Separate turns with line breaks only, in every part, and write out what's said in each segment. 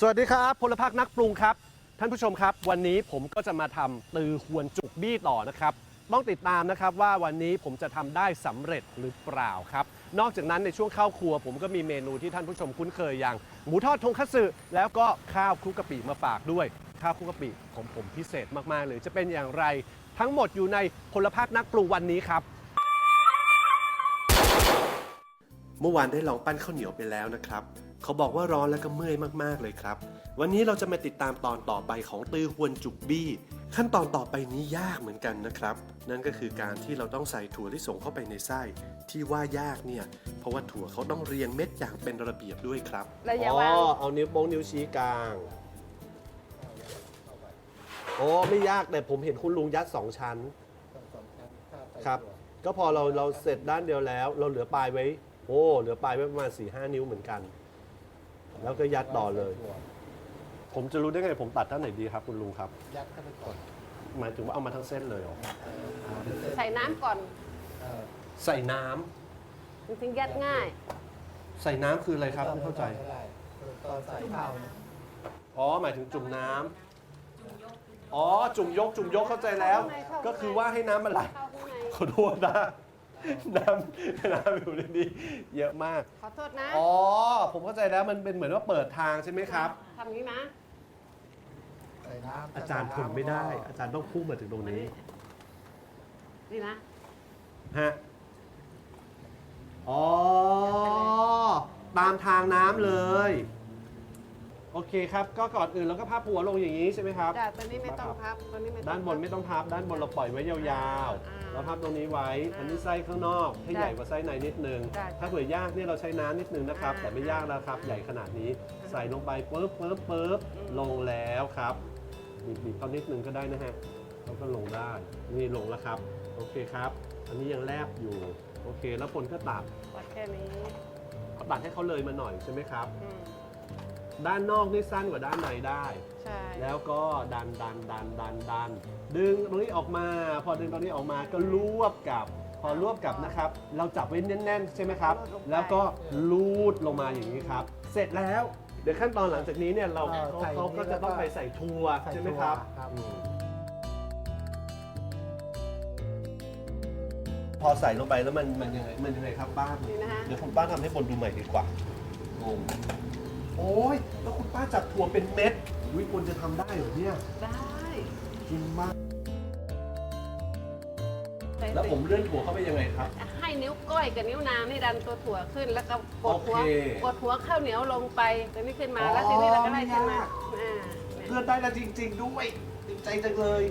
สวัสดีครับพลพักนักปรุงครับ ท่านผู้ชมครับ วันนี้ผมก็จะมาทำตือหวนจุกบี้ต่อนะครับ ต้องติดตามนะครับว่าวันนี้ผมจะทำได้สำเร็จหรือเปล่าครับ นอกจากนั้นในช่วงข้าวครัว ผมก็มีเมนูที่ท่านผู้ชมคุ้นเคยอย่าง หมูทอดทงคัตสึแล้วก็ข้าวคลุกกะปิมาฝากด้วย ข้าวคลุกกะปิของผมพิเศษมากๆเลยจะเป็นอย่างไร ทั้งหมดอยู่ในพลพักนักปรุงวันนี้ครับเมื่อวานได้ลองปั้นข้าวเหนียวไปแล้วนะครับ เขาบอกว่าร้อนแล้วก็เมื่อยมากๆเลยครับ วันนี้เราจะมาติดตามตอนต่อไปของตือฮวนจุกบี้ ขั้นตอนต่อไปนี้ยากเหมือนกันนะครับ นั่นก็คือการที่เราต้องใส่ถั่วที่ส่งเข้าไปในไส้ ที่ว่ายากเนี่ย เพราะว่าถั่วเขาต้องเรียงเม็ดอย่างเป็นระเบียบด้วยครับ
ระยะ
อ๋อ
วาง
เอานิ้วโป้งนิ้วชี้กลางโอ้ไม่ยากแต่ผมเห็นคุณลุงยัดสองชั้น ครับ ก็พอเราเราเสร็จด้านเดียวแล้ว เราเหลือปลายไว้ โอ้เหลือปลายไว้ประมาณ4ี่ห้านิ้วเหมือนกัน แล้วก็ยัดต่อเลย ผมจะรู้ได้ไงผมตัดด้านไหนดีครับ คุณลุงครับ
ยัดเข้าไปก่อน
หมายถึงว่าเอามาทั้งเส้นเลยเหรอ
ใส่น้ำก่อน
เออ
ใส่น้ำ
มันถึงยัดง่าย
ใส่น้ำคืออะไรครับไม่เข้าใจ
ไม่ได้ตอนใส่ข้าวเนี่ย
อ๋อหมายถึงจุ่มน้ำอ๋อจุ่มยกจุ่มยกเข้าใจแล้วก็คือว่าให้น้ำมันไหล
เข้าข้างใน
ขอโทษนะ น้ำน้ำอยู่ในนี้เยอะมาก
ขอโทษนะ
อ๋อ ผมเข้าใจแล้วมันเป็นเหมือนว่าเปิดทางใช่ไหมครับ
ทำนี้นะ
ใส่น้ำ
อาจารย์ทนไม่ได้ อาจารย์ต้องพุ่งมาถึงตรงนี้
นี่นะ
ฮะอ๋อ ตามทางน้ำเลย โอเคครับ ก็ก่อนอื่นเราก็พับหัวลงอย่างนี้ใช่ไหมครับ
จ้ะตัวนี้ไม่ต้องพับตัวนี้ไม่ต้อง
ด้านบนไม่ต้องพับ ด้านบนเราปล่อยไว้ยาว
อ่า
ๆแล้วพับตรงนี้ไว้ อันนี้ไส้ข้างนอกให้
ได้
ใหญ่กว่าไส้ในนิดนึง
ได้
ถ้าเผื่อยากเนี่ยเราใช้น้ำนิดนึงนะครับ
อ่า
แต่ไม่ยากแล้วครับ ใหญ่ขนาดนี้
อ่า
ใส่ลงไปปุ๊บปุ๊บปุ๊บ
อืม
ลงแล้วครับบีบๆเขานิดนึงก็ได้นะฮะเขาก็ลงได้ นี่ลงแล้วครับ โอเคครับ อันนี้ยังแลบอยู่ โอเค แล้วคนก็ตัด
วัดแค่นี้
เขาตัดให้เขาเลยมาหน่อยใช่ไหมครับ
อืม
ด้านนอกนี่สั้นกว่าด้านในได้
ใช่
แล้วก็ดันดันดันดันดัน ดึงตรงนี้ออกมา พอดึงตรงนี้ออกมาก็รวบกลับ พอรวบกลับนะครับ เราจับไว้แน่นๆ ใช่ไหมครับแล้วก็ลูดลงมาอย่างนี้ครับ เสร็จแล้ว เดี๋ยวขั้นตอนหลังจากนี้เนี่ยเราเขาเขาก็จะต้องไปใส่ทัวร์ใช่ไหมครับ
ครับ
อืมพอใส่ลงไปแล้วมันมันยังไงมันยังไงครับป้า
นี่นะฮะ
เดี๋ยวคุณป้าทำให้คนดูใหม่ดีกว่างง โอ้ยแล้วคุณป้าจับถั่วเป็นเม็ดวิคนจะทำได้เหรอเนี่ย
ได้
จริงมาก
ใส่
แล้วผมเลื่อนถั่วเข้าไปยังไงครับ
ให้นิ้วก้อยกับนิ้วนางนี่ดันตัวถั่วขึ้น แล้วก็กดหัว
โอเค
กดหัวข้าวเหนียวลงไปตัวนี้ขึ้นมา
อ๋อ
แล้วทีนี้เราก็ได้ขึ้นมา
ไม่ยาก
อ่าเนี่ย
เลื่อนได้แล้วจริง ๆ ด้วยดีใจจังเลย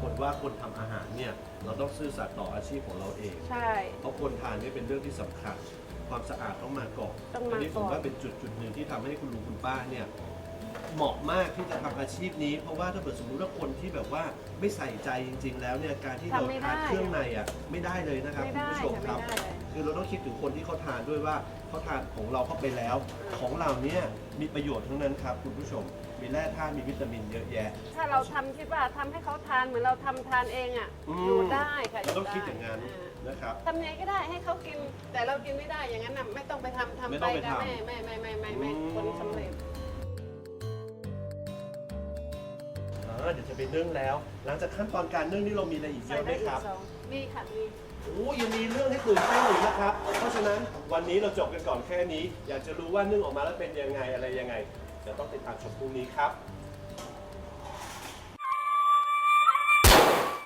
คนว่าคนทำอาหารเนี่ย เราต้องซื่อสัตย์ต่ออาชีพของเราเอง
ใช่
เพราะคนทานนี่เป็นเรื่องที่สำคัญ ความสะอาดต้องมาก่อน
ต้องมา
อันี้ผม
ก่อน
ว่าเป็นจุดจุดหนึ่งที่ทำให้คุณลุงคุณป้าเนี่ยเหมาะมากที่จะทำอาชีพนี้ เพราะว่าถ้าเกิดสมมติว่าคนที่แบบว่าไม่ใส่ใจจริง ๆ แล้วเนี่ยการที่เรา
ทำไม่ได้
ทานเครื่องในอะไม่ได้เลยนะครับ
ไม่
คุณ
ได้
ผู้ชม
ค่ะ
ครับ
ไม่ได้เลย
คือเราต้องคิดถึงคนที่เขาทานด้วยว่า เขาทานของเราเข้าไปแล้ว ของเราเนี่ยมีประโยชน์ทั้งนั้นครับคุณผู้ชม มีแร่ธาตุมีวิตามินเยอะแยะ
ถ้าเราทำคิดว่าทำให้เขาทานเหมือนเราทำทานเองอะ
อืม
อยู่ได้ค่ะ
เราต้อง
ได้
คิดอย่างนั้น
อ่า
นะครับ
ทำไงก็ได้ให้เขากิน แต่เรากินไม่ได้อย่างนั้นน่ะไม่ต้องไปทำทำ
ไม่
ไป
ต้องไป
นะ
ทำ
ไม่ไม่ไม่ไม่ไม่ไม่
อืม
คนสำเร็จ
อ่าเดี๋ยวจะไปนึ่งแล้ว หลังจากขั้นตอนการนึ่งนี่เรามีอะไรอีกเย
ใส่
อะไหม
ได้อี
ค
ก
รับ
สองมีค่ะมี
โอ้ยังมีเรื่องให้ตื่นเต้นอีกนะครับ เพราะฉะนั้นวันนี้เราจบกันก่อนแค่นี้ อยากจะรู้ว่านึ่งออกมาแล้วเป็นยังไงอะไรยังไงเดี๋ยวต้องติดตามชมพรุ่งนี้ครับ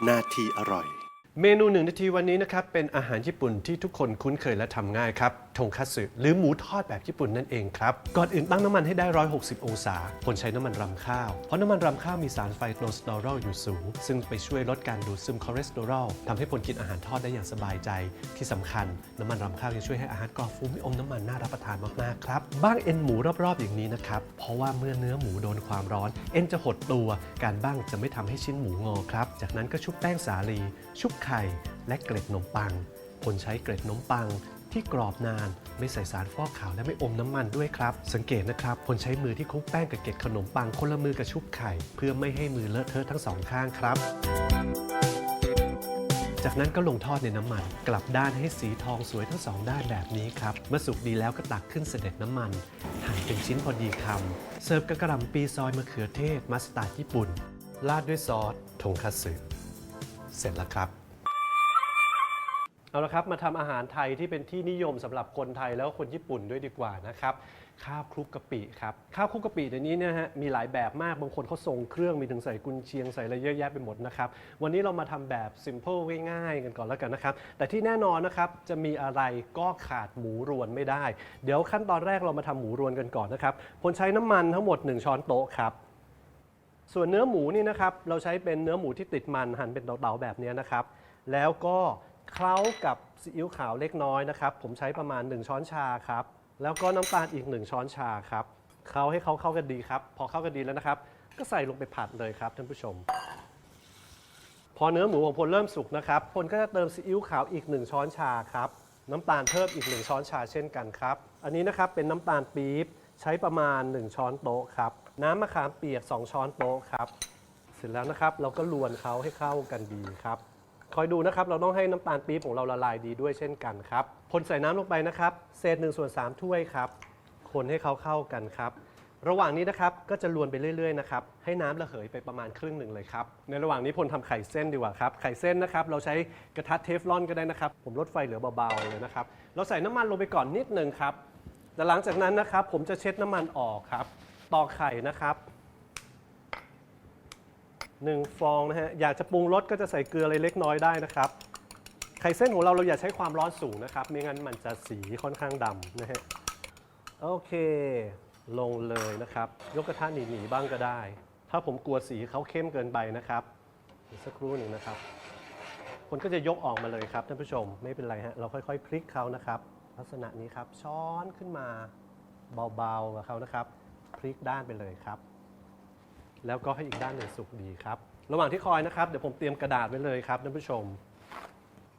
นาทีอร่อย เมนูหนึ่งนาทีวันนี้นะครับ เป็นอาหารญี่ปุ่นที่ทุกคนคุ้นเคยและทำง่ายครับทงคัตสึหรือหมูทอดแบบญี่ปุ่นนั่นเองครับ ก่อนอื่นตั้งน้ำมันให้ได้ 160 องศาคนใช้น้ำมันรำข้าว เพราะน้ำมันรำข้าวมีสารไฟโตรสตอรอลอยู่สูง ซึ่งไปช่วยลดการดูดซึมคอเลสเตอรอลทำให้คนกินอาหารทอดได้อย่างสบายใจ ที่สำคัญ น้ำมันรำข้าวยังช่วยให้อาหารกรอบฟูม่อมน้ำมันน่ารับประทานมากๆครับบ้างเอ็นหมูรอบๆอย่างนี้นะครับเพราะว่าเมื่อเนื้อหมูโดนความร้อน เอ็นจะหดตัว การบ้างจะไม่ทำให้ชิ้นหมูงอครับจากนั้นก็ชุบแป้งสาลีชุบไข่ และเกล็ดขนมปัง คนใช้เกล็ดขนมปังที่กรอบนานไม่ใส่สารฟอกขาวและไม่อมน้ำมันด้วยครับ สังเกตนะครับคนใช้มือที่คลุกแป้งกับเกล็ดขนมปังคนละมือกับชุบไข่ เพื่อไม่ให้มือเลอะเทอะทั้งสองข้างครับ จากนั้นก็ลงทอดในน้ำมัน กลับด้านให้สีทองสวยทั้งสองด้านแบบนี้ครับเมื่อสุกดีแล้วก็ตักขึ้นเสด็จน้ำมันหั่นเป็นชิ้นพอดีคำเสิร์ฟกับกระหล่ำปีซอยมะเขือเทศมัสตาร์ดญี่ปุ่นราดด้วยซอสทงคัตสึเสร็จแล้วครับ เอาละครับมาทำอาหารไทยที่เป็นที่นิยมสำหรับคนไทยแล้วก็คนญี่ปุ่นด้วยดีกว่านะครับข้าวคลุกกะปิครับข้าวคลุกกะปิเดี๋ยวนี้เนี่ยฮะมีหลายแบบมากบางคนเขาทรงเครื่องมีถึงใส่กุนเชียงใส่อะไรเยอะแยะไปหมดนะครับวันนี้เรามาทำแบบ simple ง่ายๆกันก่อนแล้วกันนะครับแต่ที่แน่นอนนะครับจะมีอะไรก็ขาดหมูรวนไม่ได้ เดี๋ยวขั้นตอนแรกเรามาทำหมูรวนกันก่อนนะครับผลใช้น้ำมันทั้งหมด 1 ช้อนโต๊ะครับส่วนเนื้อหมูนี่นะครับเราใช้เป็นเนื้อหมูที่ติดมันหั่นเป็นเต๋าๆแบบนี้นะครับแล้วก็ เคล้ากับซีอิ๊วขาวเล็กน้อยนะครับ ผมใช้ประมาณ 1 ช้อนชาครับ แล้วก็น้ำตาลอีก 1 ช้อนชาครับเคล้าให้เขาเข้ากันดีครับ พอเข้ากันดีแล้วนะครับ ก็ใส่ลงไปผัดเลยครับท่านผู้ชม พอเนื้อหมูของพลเริ่มสุกนะครับพลก็จะเติมซีอิ๊วขาวอีก 1 ช้อนชาครับ น้ำตาลเพิ่มอีก 1 ช้อนชาเช่นกันครับ อันนี้นะครับเป็นน้ำตาลปี๊บใช้ประมาณ 1 ช้อนโต๊ะครับ น้ำมะขามเปียก 2 ช้อนโต๊ะครับ เสร็จแล้วนะครับเราก็ลวนเขาให้เข้ากันดีครับ อยดูนะครับ เราต้องให้น้ำตาลปี๊บของเราละลายดีด้วยเช่นกันครับ คนใส่น้ำลงไปนะครับ เศษ1ส่วน3ถ้วยครับ คนให้เขาเข้ากันครับ ระหว่างนี้นะครับก็จะลวนไปเรื่อยๆนะครับ ให้น้ำระเหยไปประมาณครึ่งหนึ่งเลยครับ ในระหว่างนี้พลทำไข่เส้นดีกว่าครับ ไข่เส้นนะครับ เราใช้กระทะเทฟลอนก็ได้นะครับ ผมลดไฟเหลือเบาๆเลยนะครับ เราใส่น้ำมันลงไปก่อนนิดหนึ่งครับ แต่หลังจากนั้นนะครับ ผมจะเช็ดน้ำมันออกครับตอกไข่นะครับ หนึ่งฟองนะฮะ อยากจะปรุงรสก็จะใส่เกลืออะไรเล็กน้อยได้นะครับ ไข่เส้นของเราเราอย่าใช้ความร้อนสูงนะครับไม่งั้นมันจะสีค่อนข้างดำนะฮะ โอเค ลงเลยนะครับ ยกกระทะหนีๆบ้างก็ได้ ถ้าผมกลัวสีเขาเข้มเกินไปนะครับอีกสักครู่หนึ่งนะครับ คนก็จะยกออกมาเลยครับท่านผู้ชม ไม่เป็นไรฮะ เราค่อยๆ พลิกเขานะครับ ลักษณะนี้ครับ ช้อนขึ้นมาเบาๆกับเขานะครับ พลิกด้านไปเลยครับ แล้วก็ให้อีกด้านหนึ่งสุกดีครับ ระหว่างที่คอยนะครับ เดี๋ยวผมเตรียมกระดาษไว้เลยครับท่านผู้ชม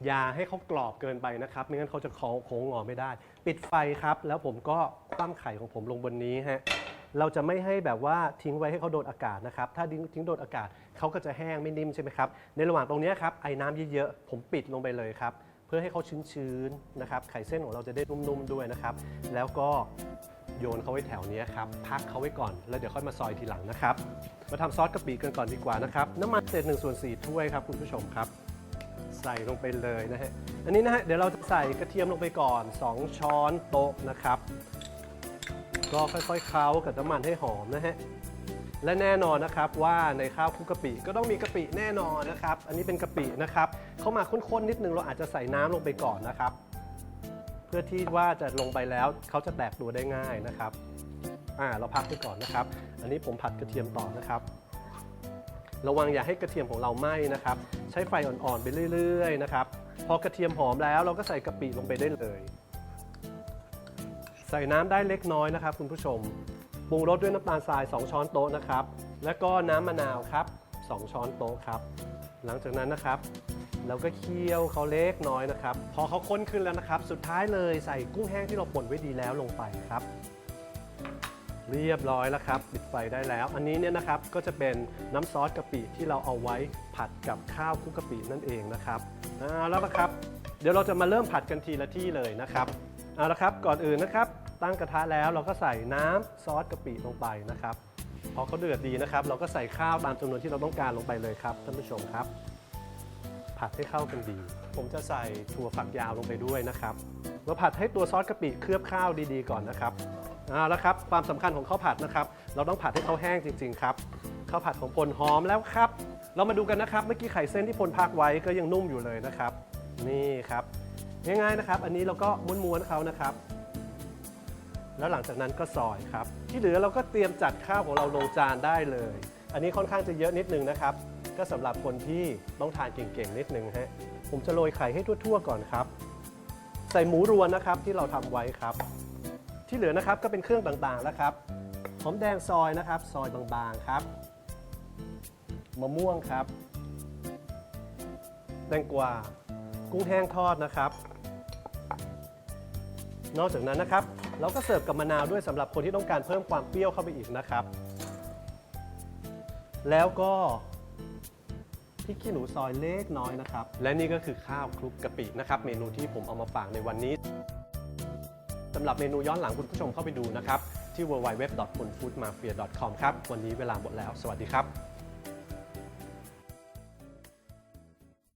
อย่าให้เขากรอบเกินไปนะครับ ไม่งั้นเขาจะโค้งงอไม่ได้ ปิดไฟครับ แล้วผมก็คว่ำไข่ของผมลงบนนี้ฮะ เราจะไม่ให้แบบว่าทิ้งไว้ให้เขาโดนอากาศนะครับ ถ้าทิ้งโดนอากาศเขาก็จะแห้งไม่นิ่มใช่ไหมครับ ในระหว่างตรงนี้ครับไอ้น้ำเยอะๆ ผมปิดลงไปเลยครับ เพื่อให้เขาชื้นๆนะครับ ไข่เส้นของเราจะได้นุ่มๆด้วยนะครับ แล้วก็ โยนเขาไว้แถวเนี้ยครับ พักเขาไว้ก่อน แล้วเดี๋ยวค่อยมาซอยทีหลังนะครับ มาทำซอสกะปิกันก่อนดีกว่านะครับ น้ำมันเศษ1ส่วน4ถ้วยครับคุณผู้ชมครับ ใส่ลงไปเลยนะฮะ อันนี้นะฮะเดี๋ยวเราจะใส่กระเทียมลงไปก่อน 2 ช้อนโต๊ะนะครับ ก็ค่อยๆเคล้ากับน้ำมันให้หอมนะฮะและแน่นอนนะครับว่าในข้าวคุกกะปิก็ต้องมีกะปิแน่นอนนะครับ อันนี้เป็นกะปินะครับเข้ามาข้นๆนิดนึงเราอาจจะใส่น้ำลงไปก่อนนะครับ เพื่อที่ว่าจะลงไปแล้วเขาจะแตกตัวได้ง่ายนะครับอ่าเราพักไปก่อนนะครับ อันนี้ผมผัดกระเทียมต่อนะครับ ระวังอย่าให้กระเทียมของเราไหม้นะครับ ใช้ไฟอ่อนๆไปเรื่อยๆนะครับ พอกระเทียมหอมแล้วเราก็ใส่กะปิลงไปได้เลย ใส่น้ำได้เล็กน้อยนะครับ คุณผู้ชมปรุงรสด้วยน้ำตาลทราย 2 ช้อนโต๊ะนะครับ แล้วก็น้ำมะนาวครับ 2 ช้อนโต๊ะครับ หลังจากนั้นนะครับ เราก็เคี่ยวเขาเล็กน้อยนะครับ พอเขาข้นขึ้นแล้วนะครับ สุดท้ายเลยใส่กุ้งแห้งที่เราป่นไว้ดีแล้วลงไปครับ เรียบร้อยแล้วครับปิดไฟได้แล้ว อันนี้เนี่ยนะครับก็จะเป็นน้ำซอสกะปิที่เราเอาไว้ผัดกับข้าวคุกกะปินั่นเองนะครับเอาแล้วนะครับ เดี๋ยวเราจะมาเริ่มผัดกันทีละที่เลยนะครับเอาละครับก่อนอื่นนะครับ ตั้งกระทะแล้วเราก็ใส่น้ำซอสกะปิลงไปนะครับพอเขาเดือดดีนะครับ เราก็ใส่ข้าวตามจำนวนที่เราต้องการลงไปเลยครับท่านผู้ชมครับ ผัดให้เข้ากันดี ผมจะใส่ถั่วฝักยาวลงไปด้วยนะครับเราผัดให้ตัวซอสกะปิเคลือบข้าวดีๆก่อนนะครับเอาละครับความสำคัญของข้าวผัดนะครับ เราต้องผัดให้เขาแห้งจริง ๆ ครับข้าวผัดของพลหอมแล้วครับ เรามาดูกันนะครับ เมื่อกี้ไข่เส้นที่พลพักไว้ก็ยังนุ่มอยู่เลยนะครับ นี่ครับ ง่ายๆนะครับ อันนี้เราก็ม้วนๆเขานะครับ แล้วหลังจากนั้นก็ซอยครับ ที่เหลือเราก็เตรียมจัดข้าวของเราลงจานได้เลย อันนี้ค่อนข้างจะเยอะนิดนึงนะครับ ก็สำหรับคนที่ต้องทานเก่งๆนิดนึงฮะผมจะโรยไข่ให้ทั่วๆก่อนครับ ใส่หมูรวนนะครับที่เราทำไว้ครับ ที่เหลือนะครับก็เป็นเครื่องต่างๆแล้วครับหอมแดงซอยนะครับ ซอยบางๆครับมะม่วงครับ แตงกวากุ้งแห้งทอดนะครับ นอกจากนั้นนะครับ เราก็เสิร์ฟกับมะนาวด้วยสำหรับคนที่ต้องการเพิ่มความเปรี้ยวเข้าไปอีกนะครับ แล้วก็ พริกขี้หนูซอยเล็กน้อยนะครับ และนี่ก็คือข้าวคลุกกะปินะครับ เมนูที่ผมเอามาฝากในวันนี้สำหรับเมนูย้อนหลังคุณผู้ชมเข้าไปดูนะครับ ที่ www.foodmafia.com ครับ วันนี้เวลาหมดแล้ว สวัสดีครับ